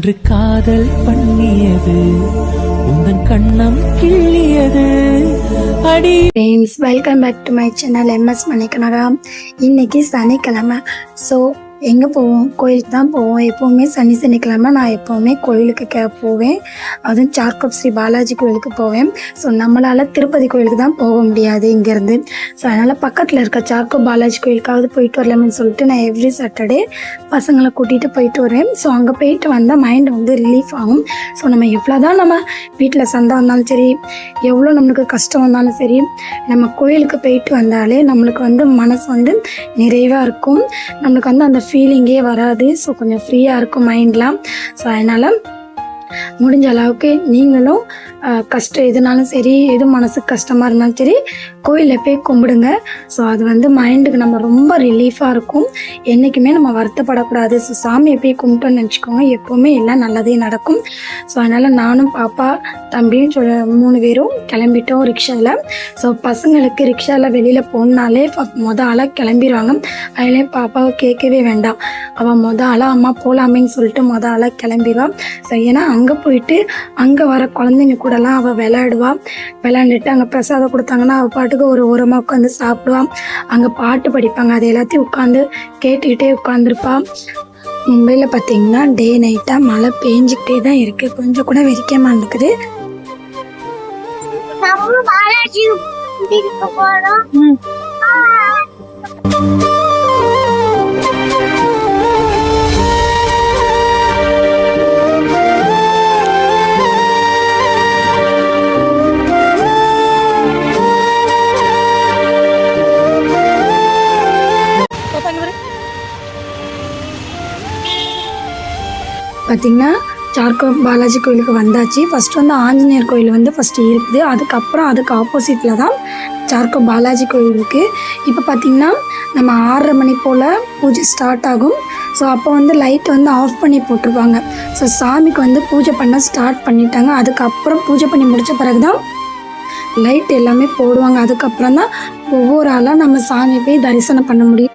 அன்று காதல் பண்ணியது. உந்தன் கண்ணம் கிள்ளியது. அடி. Friends welcome back to my channel MS Manikanaga இன்னைக்கு சனிக்கிழமை. ஸோ எங்கே போவோம்? கோயிலுக்கு தான் போவோம். எப்போவுமே சனி சனிக்கிழமை நான் எப்போவுமே கோயிலுக்கு கே போவேன். அதுவும் சார்கோப் ஸ்ரீ பாலாஜி கோயிலுக்கு போவேன். ஸோ நம்மளால் திருப்பதி கோயிலுக்கு தான் போக முடியாது இங்கேருந்து. ஸோ அதனால் பக்கத்தில் இருக்க சார்கோப் பாலாஜி கோயிலுக்காவது போயிட்டு வரலாம்னு சொல்லிட்டு நான் எவ்ரி சாட்டர்டே பசங்களை கூட்டிகிட்டு போயிட்டு வருவேன் ஸோ அங்கே போயிட்டு வந்தால் மைண்ட் வந்து ரிலீஃப் ஆகும். ஸோ நம்ம எவ்வளோ தான் நம்ம வீட்டில் சண்டை வந்தாலும் சரி எவ்வளோ நம்மளுக்கு கஷ்டம் வந்தாலும் சரி நம்ம கோயிலுக்கு போயிட்டு வந்தாலே நம்மளுக்கு வந்து மனசு வந்து நிறைவாக இருக்கும். நம்மளுக்கு வந்து அந்த ஃபீலிங்கே வராது. ஸோ கொஞ்சம் ஃப்ரீயாக இருக்கும் மைண்ட்லாம் ஸோ அதனால் முடிஞ்ச அளவுக்கு நீங்களும் கஷ்டம் எதுனாலும் சரி எது மனசுக்கு கஷ்டமாக இருந்தாலும் சரி கோயிலில் போய் கும்பிடுங்க. ஸோ அது வந்து மைண்டுக்கு நம்ம ரொம்ப ரிலீஃபாக இருக்கும். என்றைக்குமே நம்ம வருத்தப்படக்கூடாது. ஸோ சாமியை போய் கும்பிட்டோன்னு நினச்சிக்கோங்க. எப்போவுமே எல்லாம் நல்லதே நடக்கும். ஸோ அதனால் நானும் பாப்பா தம்பியும் சொல்ல மூணு பேரும் கிளம்பிட்டோம் ரிக்ஷாவில் ஸோ பசங்களுக்கு ரிக்ஷாவில் வெளியில் போனாலே மொதல் ஆளாக கிளம்பிடுவாங்க அதுலேயும் பாப்பாவை கேட்கவே வேண்டாம். அவள் மொதல் ஆளாக அம்மா போகலாமேன்னு சொல்லிட்டு மொதல் ஆளாக கிளம்பிடுவான் ஸோ ஏன்னா அங்கே போயிட்டு அங்கே வர குழந்தைங்க கூடலாம் அவள் விளையாடுவா. விளையாண்டுட்டு அங்கே பிரசாதம் கொடுத்தாங்கன்னா அவள் பாட்டுக்கு ஒரு ஓரமாக உட்காந்து சாப்பிடுவான் அங்கே பாட்டு படிப்பாங்க. அது எல்லாத்தையும் உட்காந்து கேட்டுக்கிட்டே உட்காந்துருப்பா மும்பையில் பார்த்தீங்கன்னா டே நைட்டாக மழை பேஞ்சிக்கிட்டே தான் இருக்குது கொஞ்சம் கூட வெறிக்க மாட்டேங்குது நம்ம பாலாஜி பார்த்தீங்கன்னா சார்கோ பாலாஜி கோயிலுக்கு வந்தாச்சு. ஃபஸ்ட்டு வந்து ஆஞ்சநேயர் கோயில் வந்து ஃபஸ்ட்டு இருக்குது. அதுக்கப்புறம் அதுக்கு ஆப்போசிட்டில் தான் சார்கோ பாலாஜி கோயில் இருக்குது இப்போ பார்த்தீங்கன்னா நம்ம ஆறரை மணி போல் பூஜை ஸ்டார்ட் ஆகும். ஸோ அப்போ வந்து லைட் வந்து ஆஃப் பண்ணி போட்டிருப்பாங்க. ஸோ சாமிக்கு வந்து பூஜை பண்ண ஸ்டார்ட் பண்ணிட்டாங்க. அதுக்கப்புறம் பூஜை பண்ணி முடித்த பிறகு தான் லைட் எல்லாமே போடுவாங்க. அதுக்கப்புறம் தான் ஒவ்வொரு ஆளாக நம்ம சாமி போய் தரிசனம் பண்ண முடியும்.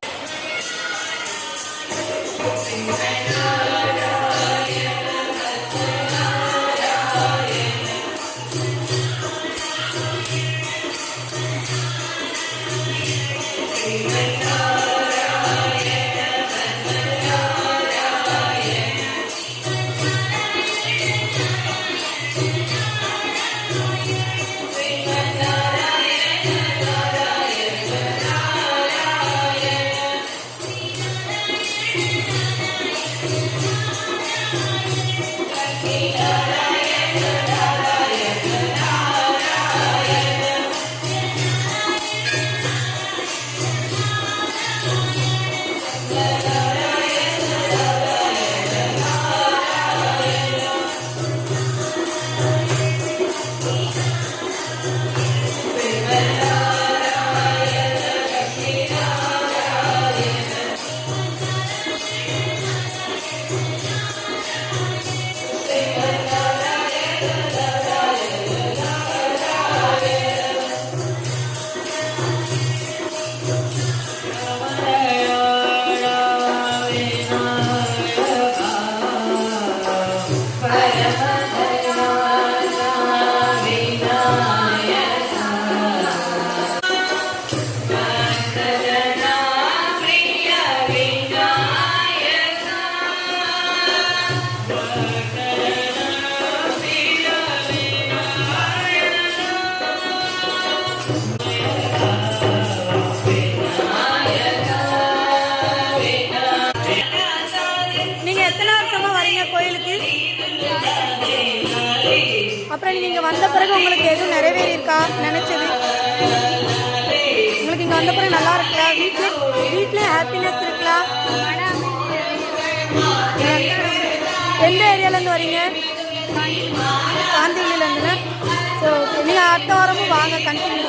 அப்புறம் நீங்க வந்த பிறகு உங்களுக்கு எதுவும் நிறைவேறி இருக்கா நினைச்சது? உங்களுக்கு இங்க வந்த பிறகு நல்லா இருக்குல்ல வீட்டில் வீட்ல ஹாப்பினஸ் இருக்குல்ல எந்த ஏரியால இருந்து வரீங்க? காந்தியில இருந்து ஸோ நீங்க அடுத்த வாரமும் வாங்க கண்டினியூ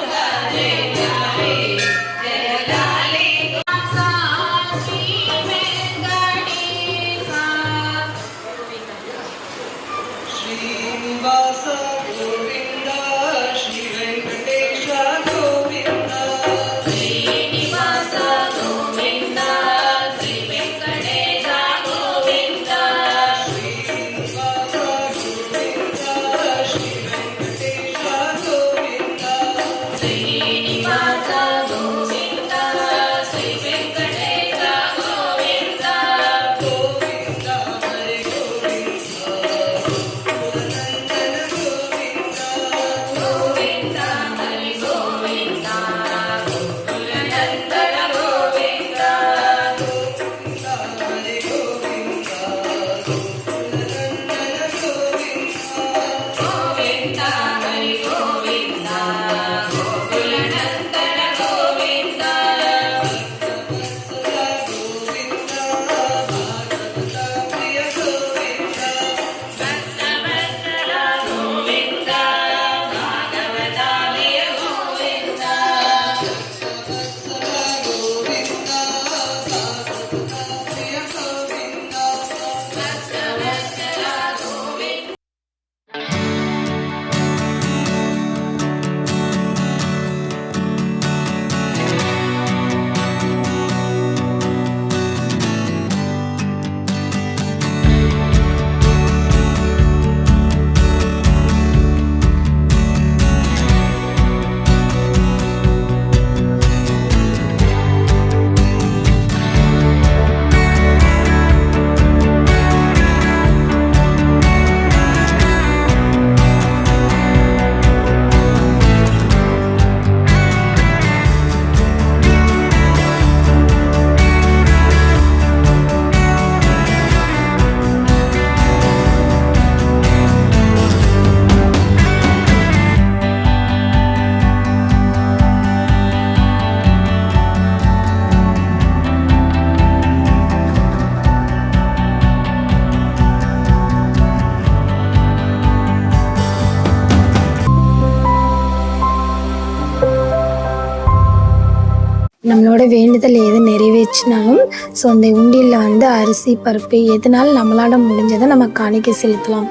வேண்டுதல் எது நிறைவேற்றினாலும் ஸோ அந்த உண்டியில் வந்து அரிசி பருப்பு எதனால நம்மளால முடிஞ்சதை நம்ம காணிக்க செலுத்தலாம்.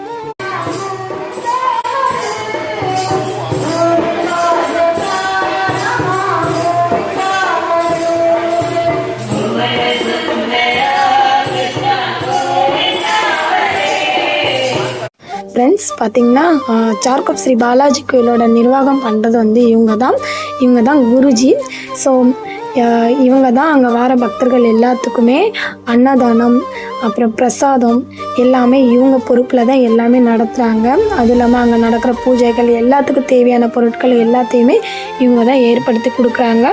ஃப்ரெண்ட்ஸ் பார்த்தீங்கன்னா சார்கப் ஸ்ரீ பாலாஜி கோயிலோட நிர்வாகம் பண்ணுறது வந்து இவங்க தான் இவங்க தான் குருஜி. ஸோ இவங்க தான் அங்கே வர பக்தர்கள் எல்லாத்துக்குமே அன்னதானம் அப்புறம் பிரசாதம் எல்லாமே இவங்க பொறுப்பில் தான் எல்லாமே நடத்துகிறாங்க அதுவும் இல்லாமல் அங்கே நடக்கிற பூஜைகள் எல்லாத்துக்கும் தேவையான பொருட்கள் எல்லாத்தையுமே இவங்க தான் ஏற்படுத்தி கொடுக்குறாங்க.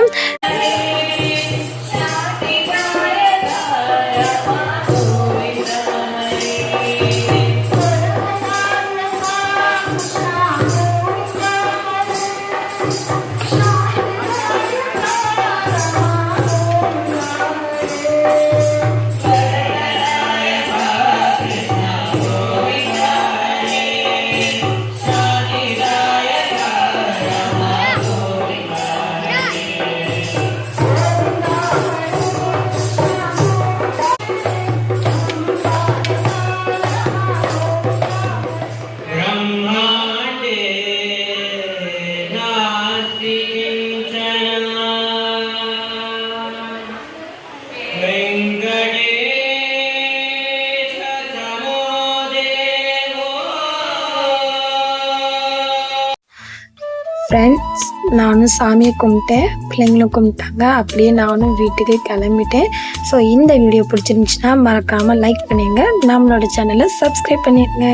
நானும் சாமியை கும்பிட்டேன் பிள்ளைங்களும் கும்பிட்டாங்க. அப்படியே நானும் வீட்டுக்கு கிளம்பிட்டேன். ஸோ இந்த வீடியோ பிடிச்சிருந்துச்சுன்னா மறக்காமல் லைக் பண்ணிடுங்க நம்மளோட சேனலை சப்ஸ்கிரைப் பண்ணிடுங்க.